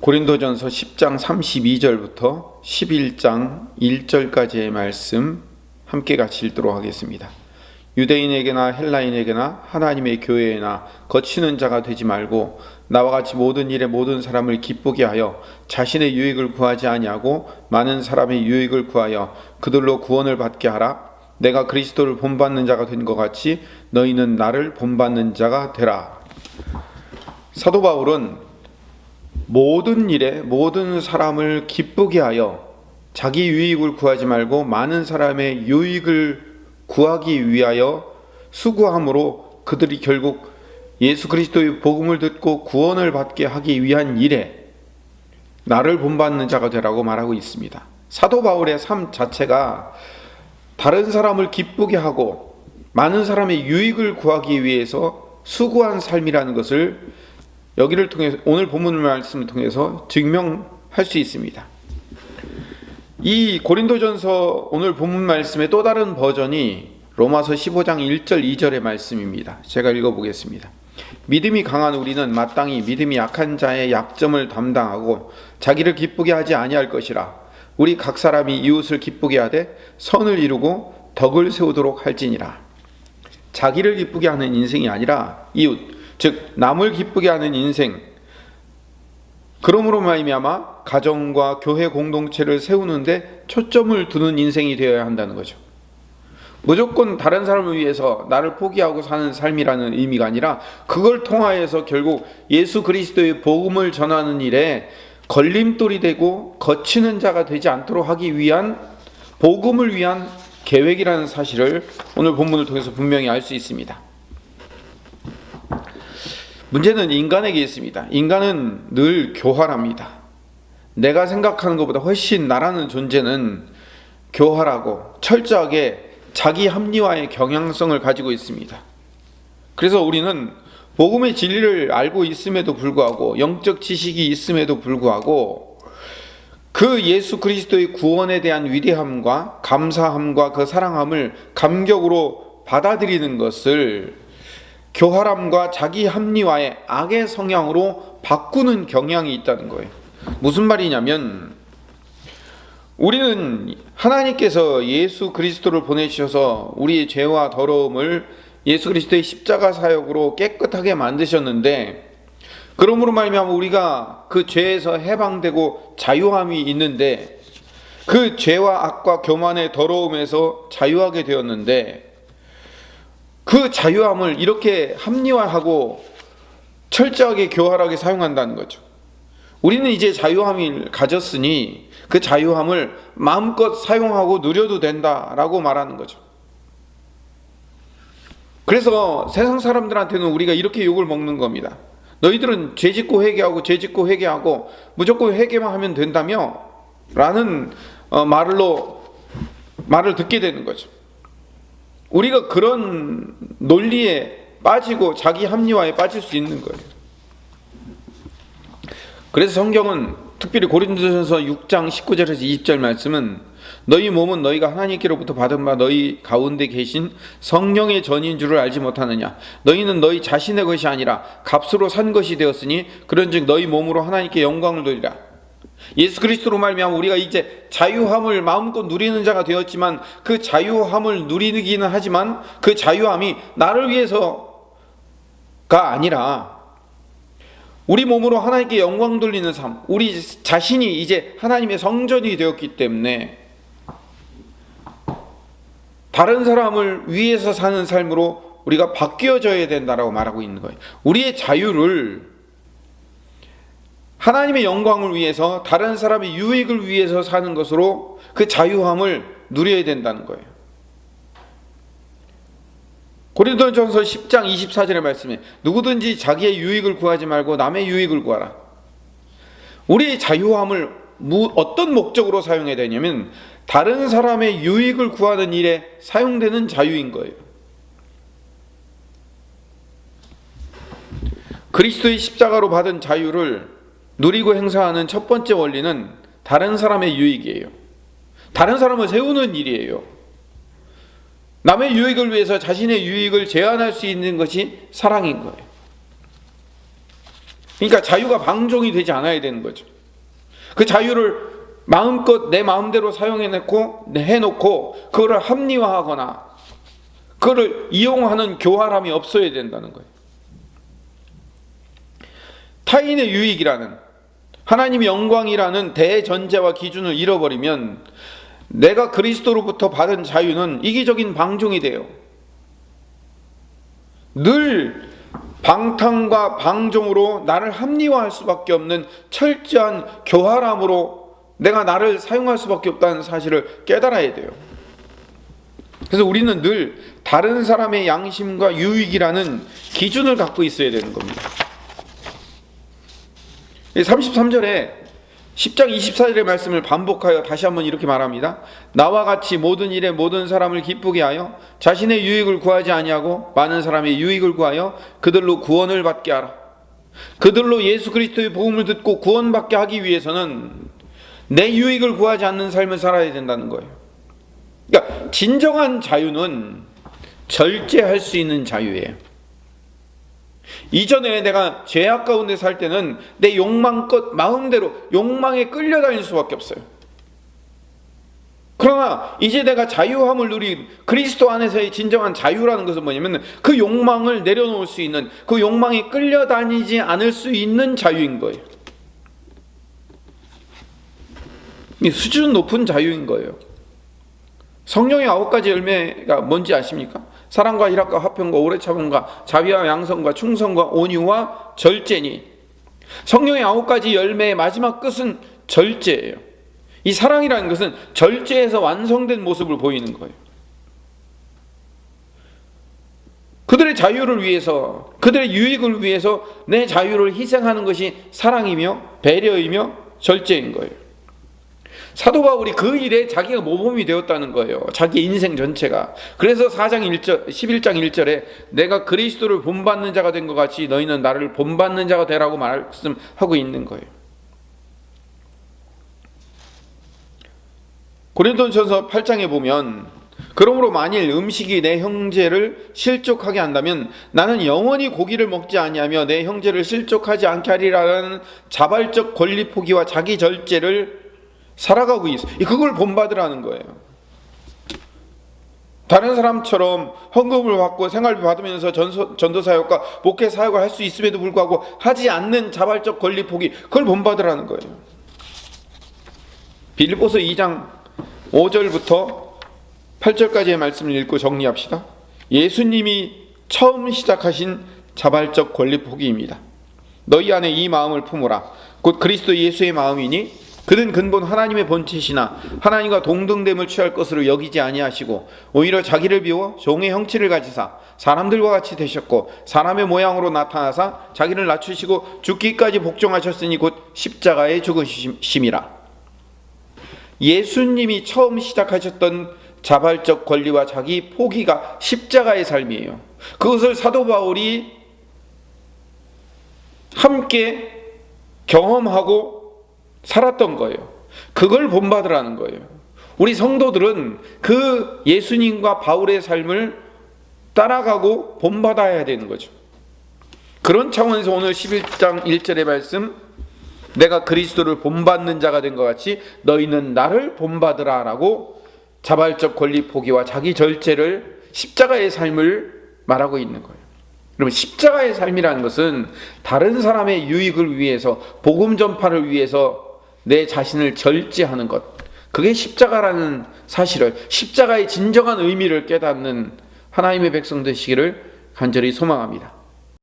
고린도전서 10장 32절부터 11장 1절까지의 말씀 함께 같이 읽도록 하겠습니다. 유대인에게나 헬라인에게나 하나님의 교회에나 거치는 자가 되지 말고 나와 같이 모든 일에 모든 사람을 기쁘게 하여 자신의 유익을 구하지 아니하고 많은 사람의 유익을 구하여 그들로 구원을 받게 하라. 내가 그리스도를 본받는 자가 된 것 같이 너희는 나를 본받는 자가 되라. 사도 바울은 모든 일에 모든 사람을 기쁘게 하여 자기 유익을 구하지 말고 많은 사람의 유익을 구하기 위하여 수고함으로 그들이 결국 예수 그리스도의 복음을 듣고 구원을 받게 하기 위한 일에 나를 본받는 자가 되라고 말하고 있습니다. 사도 바울의 삶 자체가 다른 사람을 기쁘게 하고 많은 사람의 유익을 구하기 위해서 수고한 삶이라는 것을 여기를 통해서 오늘 본문 말씀을 통해서 증명할 수 있습니다. 이 고린도전서 오늘 본문 말씀의 또 다른 버전이 로마서 15장 1절 2절의 말씀입니다. 제가 읽어 보겠습니다. 믿음이 강한 우리는 마땅히 믿음이 약한 자의 약점을 담당하고 자기를 기쁘게 하지 아니할 것이라 우리 각 사람이 이웃을 기쁘게 하되 선을 이루고 덕을 세우도록 할지니라. 자기를 기쁘게 하는 인생이 아니라 이웃 즉 남을 기쁘게 하는 인생 그러므로 말미암아 가정과 교회 공동체를 세우는데 초점을 두는 인생이 되어야 한다는 거죠. 무조건 다른 사람을 위해서 나를 포기하고 사는 삶이라는 의미가 아니라 그걸 통하여서 결국 예수 그리스도의 복음을 전하는 일에 걸림돌이 되고 거치는 자가 되지 않도록 하기 위한 복음을 위한 계획이라는 사실을 오늘 본문을 통해서 분명히 알 수 있습니다. 문제는 인간에게 있습니다. 인간은 늘 교활합니다. 내가 생각하는 것보다 훨씬 나라는 존재는 교활하고 철저하게 자기 합리화의 경향성을 가지고 있습니다. 그래서 우리는 복음의 진리를 알고 있음에도 불구하고 영적 지식이 있음에도 불구하고 그 예수 그리스도의 구원에 대한 위대함과 감사함과 그 사랑함을 감격으로 받아들이는 것을 교활함과 자기 합리화의 악의 성향으로 바꾸는 경향이 있다는 거예요. 무슨 말이냐면 우리는 하나님께서 예수 그리스도를 보내주셔서 우리의 죄와 더러움을 예수 그리스도의 십자가 사역으로 깨끗하게 만드셨는데 그러므로 말미암아 우리가 그 죄에서 해방되고 자유함이 있는데 그 죄와 악과 교만의 더러움에서 자유하게 되었는데 그 자유함을 이렇게 합리화하고 철저하게 교활하게 사용한다는 거죠. 우리는 이제 자유함을 가졌으니 그 자유함을 마음껏 사용하고 누려도 된다라고 말하는 거죠. 그래서 세상 사람들한테는 우리가 이렇게 욕을 먹는 겁니다. 너희들은 죄 짓고 회개하고 죄 짓고 회개하고 무조건 회개만 하면 된다며? 라는 어, 말로 말을 듣게 되는 거죠. 우리가 그런 논리에 빠지고 자기 합리화에 빠질 수 있는 거예요. 그래서 성경은 특별히 고린도전서 6장 19절에서 20절 말씀은 너희 몸은 너희가 하나님께로부터 받은 바 너희 가운데 계신 성령의 전인 줄을 알지 못하느냐 너희는 너희 자신의 것이 아니라 값으로 산 것이 되었으니 그런즉 너희 몸으로 하나님께 영광을 돌리라 예수 그리스도로 말미암아 우리가 이제 자유함을 마음껏 누리는 자가 되었지만 그 자유함을 누리기는 하지만 그 자유함이 나를 위해서가 아니라 우리 몸으로 하나님께 영광 돌리는 삶, 우리 자신이 이제 하나님의 성전이 되었기 때문에 다른 사람을 위해서 사는 삶으로 우리가 바뀌어져야 된다라고 말하고 있는 거예요. 우리의 자유를 하나님의 영광을 위해서 다른 사람의 유익을 위해서 사는 것으로 그 자유함을 누려야 된다는 거예요. 고린도전서 10장 24절의 말씀에 누구든지 자기의 유익을 구하지 말고 남의 유익을 구하라. 우리의 자유함을 어떤 목적으로 사용해야 되냐면 다른 사람의 유익을 구하는 일에 사용되는 자유인 거예요. 그리스도의 십자가로 받은 자유를 누리고 행사하는 첫 번째 원리는 다른 사람의 유익이에요. 다른 사람을 세우는 일이에요. 남의 유익을 위해서 자신의 유익을 제한할 수 있는 것이 사랑인 거예요. 그러니까 자유가 방종이 되지 않아야 되는 거죠. 그 자유를 마음껏 내 마음대로 사용해놓고 해놓고 그거를 합리화하거나 그거를 이용하는 교활함이 없어야 된다는 거예요. 타인의 유익이라는 하나님의 영광이라는 대전제와 기준을 잃어버리면 내가 그리스도로부터 받은 자유는 이기적인 방종이 돼요. 늘 방탕과 방종으로 나를 합리화할 수밖에 없는 철저한 교활함으로 내가 나를 사용할 수밖에 없다는 사실을 깨달아야 돼요. 그래서 우리는 늘 다른 사람의 양심과 유익이라는 기준을 갖고 있어야 되는 겁니다. 33절에 10장 24절의 말씀을 반복하여 다시 한번 이렇게 말합니다. 나와 같이 모든 일에 모든 사람을 기쁘게 하여 자신의 유익을 구하지 아니하고 많은 사람의 유익을 구하여 그들로 구원을 받게 하라. 그들로 예수 그리스도의 복음을 듣고 구원받게 하기 위해서는 내 유익을 구하지 않는 삶을 살아야 된다는 거예요. 그러니까 진정한 자유는 절제할 수 있는 자유예요. 이전에 내가 죄악 가운데 살 때는 내 욕망껏 마음대로 욕망에 끌려다닐 수밖에 없어요. 그러나 이제 내가 자유함을 누린 그리스도 안에서의 진정한 자유라는 것은 뭐냐면 그 욕망을 내려놓을 수 있는 그 욕망에 끌려다니지 않을 수 있는 자유인 거예요. 이 수준 높은 자유인 거예요. 성령의 아홉 가지 열매가 뭔지 아십니까? 사랑과 희락과 화평과 오래 참음과 자비와 양성과 충성과 온유와 절제니 성령의 아홉 가지 열매의 마지막 끝은 절제예요. 이 사랑이라는 것은 절제에서 완성된 모습을 보이는 거예요. 그들의 자유를 위해서, 그들의 유익을 위해서 내 자유를 희생하는 것이 사랑이며 배려이며 절제인 거예요. 사도 바울이 그 일에 자기가 모범이 되었다는 거예요. 자기 인생 전체가. 그래서 4장 1절, 11장 1절에 내가 그리스도를 본받는 자가 된 것 같이 너희는 나를 본받는 자가 되라고 말씀하고 있는 거예요. 고린도전서 8장에 보면 그러므로 만일 음식이 내 형제를 실족하게 한다면 나는 영원히 고기를 먹지 아니하며 내 형제를 실족하지 않게 하리라는 자발적 권리 포기와 자기 절제를 살아가고 있어. 그걸 본받으라는 거예요. 다른 사람처럼 헌금을 받고 생활비 받으면서 전도 사역과 목회 사역을 할 수 있음에도 불구하고 하지 않는 자발적 권리 포기 그걸 본받으라는 거예요. 빌립보서 2장 5절부터 8절까지의 말씀을 읽고 정리합시다. 예수님이 처음 시작하신 자발적 권리 포기입니다. 너희 안에 이 마음을 품으라. 곧 그리스도 예수의 마음이니 그는 근본 하나님의 본체시나 하나님과 동등됨을 취할 것으로 여기지 아니하시고 오히려 자기를 비워 종의 형체를 가지사 사람들과 같이 되셨고 사람의 모양으로 나타나사 자기를 낮추시고 죽기까지 복종하셨으니 곧 십자가에 죽으심이라. 예수님이 처음 시작하셨던 자발적 권리와 자기 포기가 십자가의 삶이에요. 그것을 사도 바울이 함께 경험하고 살았던 거예요. 그걸 본받으라는 거예요. 우리 성도들은 그 예수님과 바울의 삶을 따라가고 본받아야 되는 거죠. 그런 차원에서 오늘 11장 1절의 말씀 내가 그리스도를 본받는 자가 된 것 같이 너희는 나를 본받으라라고 자발적 권리 포기와 자기 절제를 십자가의 삶을 말하고 있는 거예요. 그러면 십자가의 삶이라는 것은 다른 사람의 유익을 위해서 복음 전파를 위해서 내 자신을 절제하는 것. 그게 십자가라는 사실을 십자가의 진정한 의미를 깨닫는 하나님의 백성 되시기를 간절히 소망합니다.